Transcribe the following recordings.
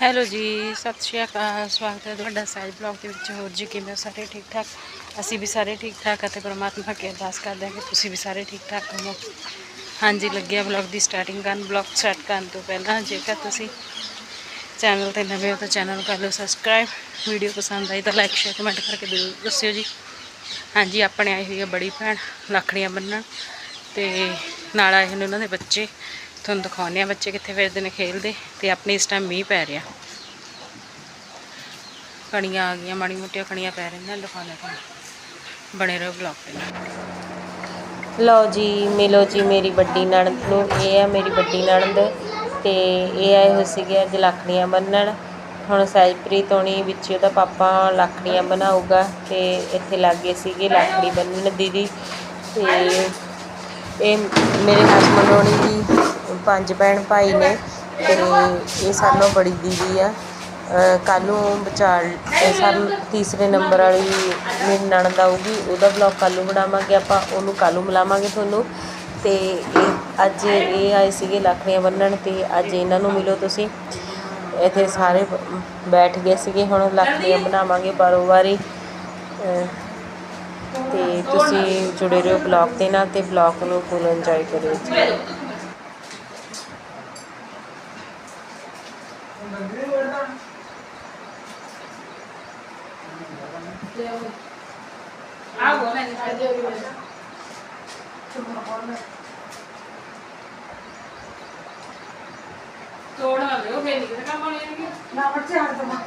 Hello ਜੀ, ਸਤਿ ਸ਼੍ਰੀ ਅਕਾਲ, ਸਵਾਗਤ ਹੈ ਤੁਹਾਡਾ ਸਾਈਡ ਬਲੌਗ ਦੇ ਵਿੱਚ। ਹੋਰ ਜੀ ਕਿਵੇਂ ਹੋ ਸਾਰੇ ਠੀਕ ਠਾਕ? ਅਸੀਂ ਵੀ ਸਾਰੇ ਠੀਕ ਠਾਕ ਅਤੇ ਪਰਮਾਤਮਾ ਅੱਗੇ ਅਰਦਾਸ ਕਰਦੇ ਹਾਂ ਕਿ ਤੁਸੀਂ ਵੀ ਸਾਰੇ ਠੀਕ ਠਾਕ ਹੋਵੋ। ਹਾਂਜੀ, ਲੱਗਿਆ ਬਲੌਗ ਦੀ ਸਟਾਰਟਿੰਗ ਕਰਨ, ਬਲੌਗ ਸਟਾਰਟ ਕਰਨ ਤੋਂ ਪਹਿਲਾਂ ਜੇਕਰ ਤੁਸੀਂ ਚੈਨਲ ਤੇ ਨਵੇਂ ਹੋ ਤਾਂ ਚੈਨਲ ਕਰ ਲਓ ਸਬਸਕ੍ਰਾਈਬ ਵੀਡੀਓ ਪਸੰਦ ਆਈ ਤਾਂ ਲਾਈਕ ਸ਼ੇਅਰ ਕਮੈਂਟ ਕਰਕੇ ਜ਼ਰੂਰ ਦੱਸਿਓ ਜੀ। ਹਾਂਜੀ, ਆਪਣੇ ਆਏ ਹੋਈ ਹੈ ਬੜੀ ਭੈਣ, ਲੱਖੜੀਆਂ ਬੰਨਣ ਤੇ ਨਾਲ ਆਏ ਨੇ ਉਹਨਾਂ ਦੇ ਬੱਚੇ। ਤੁਹਾਨੂੰ ਦਿਖਾਉਂਦੇ ਆ ਬੱਚੇ ਕਿੱਥੇ ਫਿਰਦੇ ਨੇ ਖੇਲਦੇ ਤੇ ਆਪਣੇ ਇਸ ਟਾਈਮ ਮੀਂਹ ਪੈ ਰਿਹਾ। ਕਣੀਆਂ ਆ ਗਈਆਂ ਮਾੜੀ ਮੋਟੀਆਂ ਕਣੀਆਂ ਪੈ ਰਹੀਆਂ ਨੇ ਦਿਖਾਉਂਦੇ ਤੁਹਾਨੂੰ। ਬਣੇ ਰਹੋ ਬਲੌਗ ਤੇ ਲਓ ਜੀ, ਮਿਲੋ ਜੀ ਮੇਰੀ ਵੱਡੀ ਨਣਦ ਨੂੰ। ਇਹ ਆ ਮੇਰੀ ਵੱਡੀ ਨਣਦ ਤੇ ਇਹ ਆਏ ਹੋਏ ਸੀਗੇ ਅੱਜ ਲੱਕੜੀਆਂ ਬੰਨਣ। ਹੁਣ ਸਹਿਜਪ੍ਰੀਤ ਹੋਣੀ ਵਿੱਚ ਉਹਦਾ ਪਾਪਾ ਲੱਕੜੀਆਂ ਬਣਾਊਗਾ ਤੇ ਇੱਥੇ ਲੱਗੇ ਸੀਗੇ ਲੱਕੜੀ ਬੰਨਣ ਦੀਦੀ ਤੇ ਇਹ ਮੇਰੇ ਹਸਬੰਡ ਹੋਣੀ ਦੀ ਪੰਜ ਭੈਣ ਭਾਈ ਨੇ ਤੇ ਇਹ ਸਾਨੂੰ ਬੜੀ ਦੀਦੀ ਆ। ਕੱਲ ਨੂੰ ਵਿਚਾਰ ਸਾਨੂੰ ਤੀਸਰੇ ਨੰਬਰ ਵਾਲੀ ਮੇਰੀ ਨਣਦ ਆਊਗੀ, ਉਹਦਾ ਵਲੌਗ ਕੱਲ੍ਹ ਨੂੰ ਬਣਾਵਾਂਗੇ ਆਪਾਂ, ਉਹਨੂੰ ਕੱਲ੍ਹ ਨੂੰ ਮਿਲਾਵਾਂਗੇ ਤੁਹਾਨੂੰ। ਤੇ ਇਹ ਅੱਜ ਇਹ ਆਏ ਸੀਗੇ ਲੱਕੜੀਆਂ ਬੰਨਣ ਤੇ ਅੱਜ ਇਹਨਾਂ ਨੂੰ ਮਿਲੋ ਤੁਸੀਂ। ਇੱਥੇ ਸਾਰੇ ਬੈਠ ਗਏ ਸੀਗੇ, ਹੁਣ ਲੱਕੜੀਆਂ ਬਣਾਵਾਂਗੇ ਬਾਰੋ ਵਾਰੀ। ਅਹ ਤੇ ਤੁਸੀਂ ਜੁੜੇ ਰਹੋ ਬਲੌਗ ਦੇ ਨਾਲ ਤੇ ਬਲੌਗ ਨੂੰ ਫੁੱਲ ਇੰਜੋਏ ਕਰਿਓ। ਜੀ मैंने कर दिया तोड़ा ले ओके नहीं काम वाले नहीं ना बच्चे हाथ दबा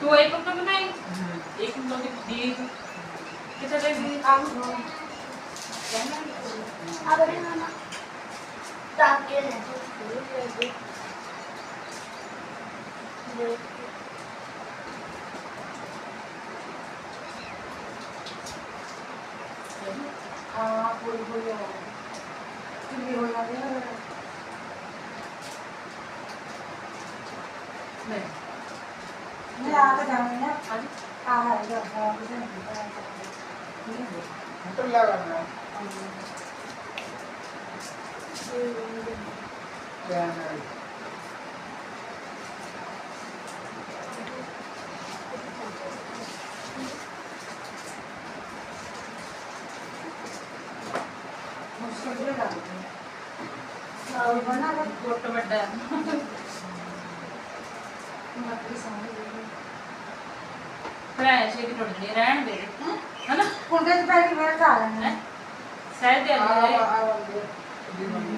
तो एक को करना है एक को तो दी कितना टाइम आलू कहना अबे ना ना ताके हैं। 아, 보여, 보여. 여기 올라가면. 네. 네, 아까 장면요? 아니. 아, 이거, 어, 무슨 문제야. 이게 뭐? 올라가면. 아, 네. ਲੱਗਦੀ ਹੈ ਆਹ ਬਣਾ ਲੈ ਗੁੱਟ ਵੱਡਾ ਮੱਕੀ ਸਾਹਮਣੇ ਭਰਾ ਛੇ ਦੀ ਟੁੱਟ ਜਣੀ ਰਹਿਣ ਦੇ ਹਨਾ ਕੁੰਡੇ ਚ ਪੈ ਕੇ ਵੇਟ ਆ ਲੈਣਾ ਹੈਂ? ਸਹਿਜ ਦੇ ਅੰਦਰ ਇੱਧਰ ਆ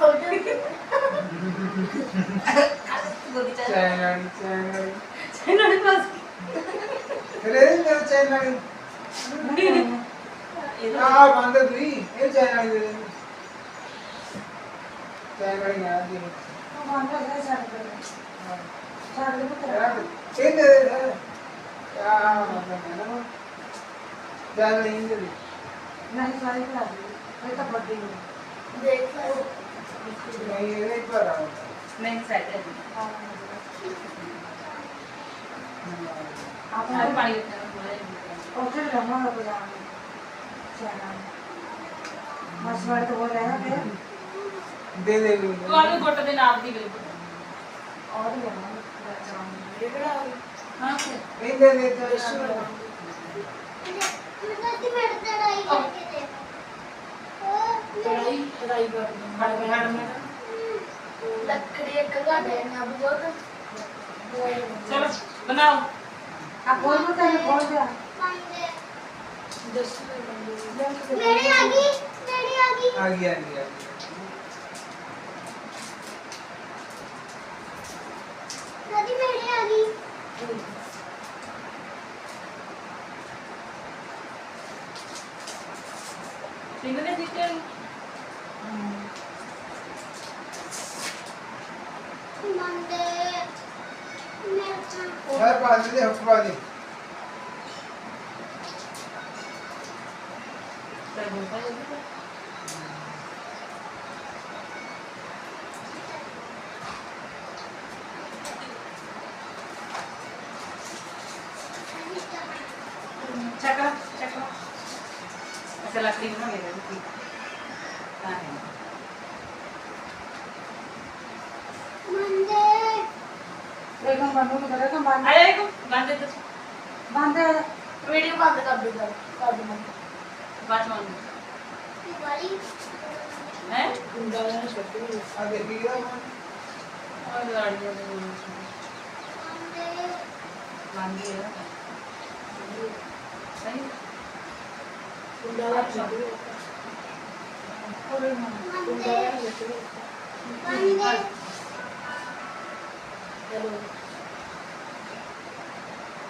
ਬੈਠੇ ਹਾਂ ਫਿਰ ਉਹਦੇ ਵੀ ਹੁੰਦੀ ਹੈ ਇਹਦੀ ਫਿਰ ਉਹਦੇ ਚੱਲ ਸਭ ਸਭ ਵੀ ਹਾਂ ਮਨ ਇਹਨਾਂ ਦੇ ਪਾਸ ਉਹ ਮੰਨਦਾ ਹੈ ਛੱਡ ਦੇ ਛੱਡ ਦੇ ਪੁੱਤਰ ਨਹੀਂ ਸਾਰੀ ਖਾ ਦੇ ਇਹ ਤਾਂ ਵੱਡੀ ਹੈ देख नहीं सैटरडे आप पानी ओके रमा बोला मस्त वर्ड बोल रहे हैं फिर। दे दे लूँ तो आगे गोटा दिन आप दी बिल्कुल। और लेना हाँ दे दे तो ठीक है कढ़ाई कढ़ाई पर लकड़ी कंगा देना बहुत चलो बनाओ आप बोल मत है बोल दे मेरी आ गई मेरी आ गई आ गई आ गई दादी मेरी आ गई Think of the chicken. Saya paling ini harus paling ini. Cakap, cakap. Asal asli mana ya? Ah, ini. एकदम बंद हो गया एकदम बंद अरे एकदम बंद है तो बंद है वीडियो बंद कर दो कर कर दो बात मान लो वाली हैं गुंडा ने छोटी आगे वीडियो और गाड़ी में बंद है सही गुंडा ने छोटी और गुंडा ने छोटी बंद है hello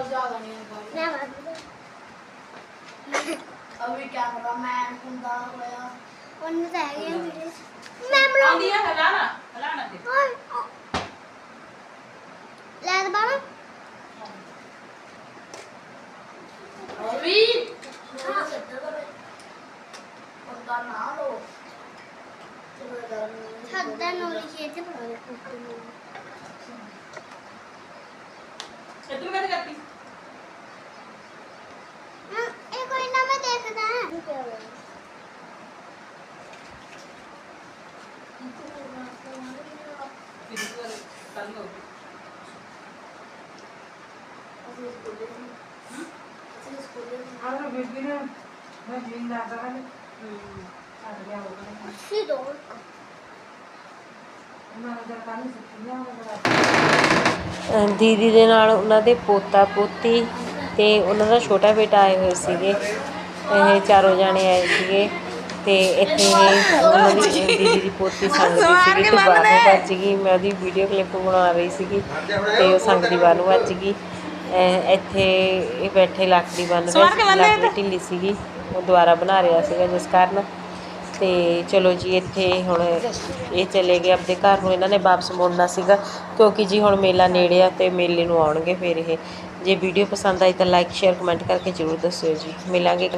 Are we got a man from the way? One of the Ma'am, Alana. Alana. Alana. तुम कैसे करती? हाँ, एक मिनट में देखना है। अरे बिजली में हाँ? हाँ, तो मैं जीन जाता है ना। अरे क्या होगा? सी दौड़ ਦੀਦੀ ਦੇ ਨਾਲ ਉਹਨਾਂ ਦੇ ਪੋਤਾ ਪੋਤੀ ਤੇ ਉਹਨਾਂ ਦਾ ਛੋਟਾ ਬੇਟਾ ਆਏ ਹੋਏ ਸੀਗੇ। ਇਹ ਚਾਰੋਂ ਜਾਣੇ ਆਏ ਸੀਗੇ ਤੇ ਇੱਥੇ ਉਹਨਾਂ ਦੀ ਦੀਦੀ ਦੀ ਪੋਤੀ ਸੰਗਦੀ ਸੀਗੀ ਤੇ ਬਾਹਰ ਨੂੰ ਵੱਜ ਗਈ। ਮੈਂ ਉਹਦੀ ਵੀਡੀਓ ਕਲਿੱਪ ਬਣਾ ਰਹੀ ਸੀਗੀ ਤੇ ਉਹ ਸੰਗਦੀ ਬਾਹਰ ਨੂੰ ਵੱਜ ਗਈ ਇੱਥੇ ਇਹ ਬੈਠੇ ਲੱਕੜੀ ਬੰਨ ਰਹੇ ਸੀ ਲੱਕੜੀ ਢਿੱਲੀ ਸੀਗੀ। ਉਹ ਦੁਬਾਰਾ ਬਣਾ ਰਿਹਾ ਸੀਗਾ ਜਿਸ ਕਾਰਨ ਤੇ ਚਲੋ ਜੀ ਇੱਥੇ ਹੁਣ ਇਹ ਚਲੇ ਗਏ ਆਪਣੇ ਘਰ ਨੂੰ ਇਹਨਾਂ ਨੇ ਵਾਪਸ ਮੁੜਨਾ ਸੀਗਾ। ਕਿਉਂਕਿ ਜੀ ਹੁਣ ਮੇਲਾ ਨੇੜੇ ਆ ਤੇ ਮੇਲੇ ਨੂੰ ਆਉਣਗੇ ਫਿਰ ਇਹ। ਜੇ ਵੀਡੀਓ ਪਸੰਦ ਆਈ ਤਾਂ ਲਾਈਕ ਸ਼ੇਅਰ ਕਮੈਂਟ ਕਰਕੇ ਜਰੂਰ ਦੱਸਿਓ ਜੀ। ਮਿਲਾਂਗੇ